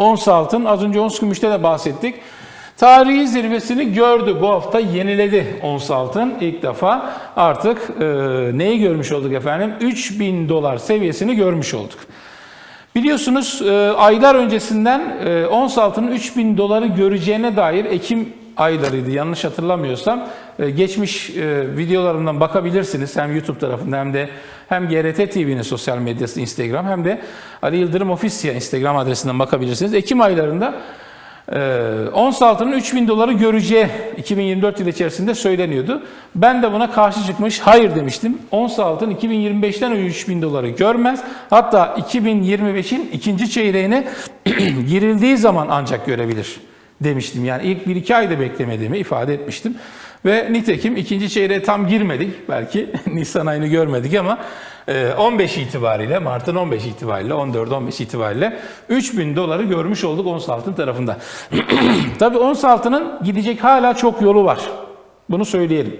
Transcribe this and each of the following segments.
Ons altın az önce ons gümüşte de bahsettik. Tarihi zirvesini gördü. Bu hafta yeniledi ons altın ilk defa. Artık e, neyi görmüş olduk efendim? 3000 dolar seviyesini görmüş olduk. Biliyorsunuz e, aylar öncesinden e, ons altının 3000 doları göreceğine dair Ekim aylarıydı yanlış hatırlamıyorsam. E, geçmiş e, videolarımdan bakabilirsiniz hem YouTube tarafında hem de hem GRT TV'nin sosyal medyası Instagram hem de Ali Yıldırım Ofisya Instagram adresinden bakabilirsiniz. Ekim aylarında ee, ons altının 3000 doları göreceği 2024 yılı içerisinde söyleniyordu. Ben de buna karşı çıkmış hayır demiştim. Ons altın 2025'ten önce 3000 doları görmez. Hatta 2025'in ikinci çeyreğine girildiği zaman ancak görebilir demiştim. Yani ilk 1-2 ayda beklemediğimi ifade etmiştim. Ve nitekim ikinci çeyreğe tam girmedik. Belki Nisan ayını görmedik ama e, 15 itibariyle, Mart'ın 15 itibariyle, 14-15 itibariyle 3000 doları görmüş olduk ons altın tarafında. Tabii ons altının gidecek hala çok yolu var. Bunu söyleyelim.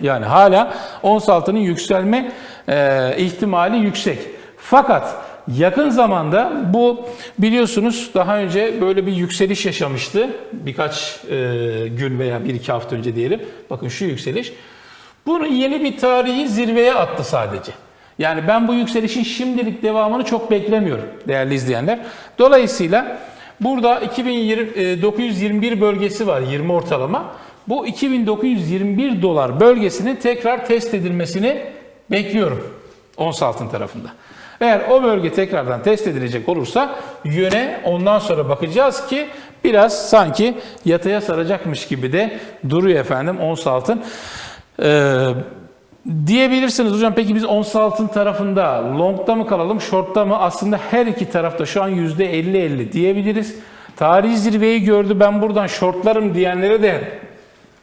Yani hala ons altının yükselme e, ihtimali yüksek. Fakat yakın zamanda bu biliyorsunuz daha önce böyle bir yükseliş yaşamıştı. Birkaç e, gün veya bir iki hafta önce diyelim. Bakın şu yükseliş. Bunu yeni bir tarihi zirveye attı sadece. Yani ben bu yükselişin şimdilik devamını çok beklemiyorum değerli izleyenler. Dolayısıyla burada 2020, 921 bölgesi var 20 ortalama. Bu 2921 dolar bölgesinin tekrar test edilmesini bekliyorum ons altın tarafında. Eğer o bölge tekrardan test edilecek olursa yöne ondan sonra bakacağız ki biraz sanki yataya saracakmış gibi de duruyor efendim ons altın. Ee, diyebilirsiniz hocam peki biz ons altın tarafında longda mı kalalım shortta mı? Aslında her iki tarafta şu an %50-50 diyebiliriz. Tarihi zirveyi gördü ben buradan shortlarım diyenlere de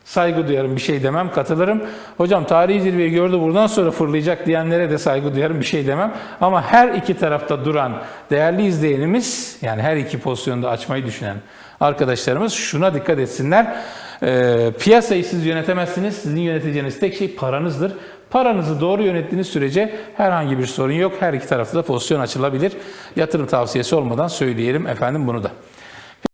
saygı duyarım bir şey demem katılırım. Hocam tarihi zirveyi gördü buradan sonra fırlayacak diyenlere de saygı duyarım bir şey demem. Ama her iki tarafta duran değerli izleyenimiz yani her iki pozisyonda açmayı düşünen arkadaşlarımız şuna dikkat etsinler. Ee, piyasayı siz yönetemezsiniz. Sizin yöneteceğiniz tek şey paranızdır. Paranızı doğru yönettiğiniz sürece herhangi bir sorun yok. Her iki tarafta da pozisyon açılabilir. Yatırım tavsiyesi olmadan söyleyelim efendim bunu da.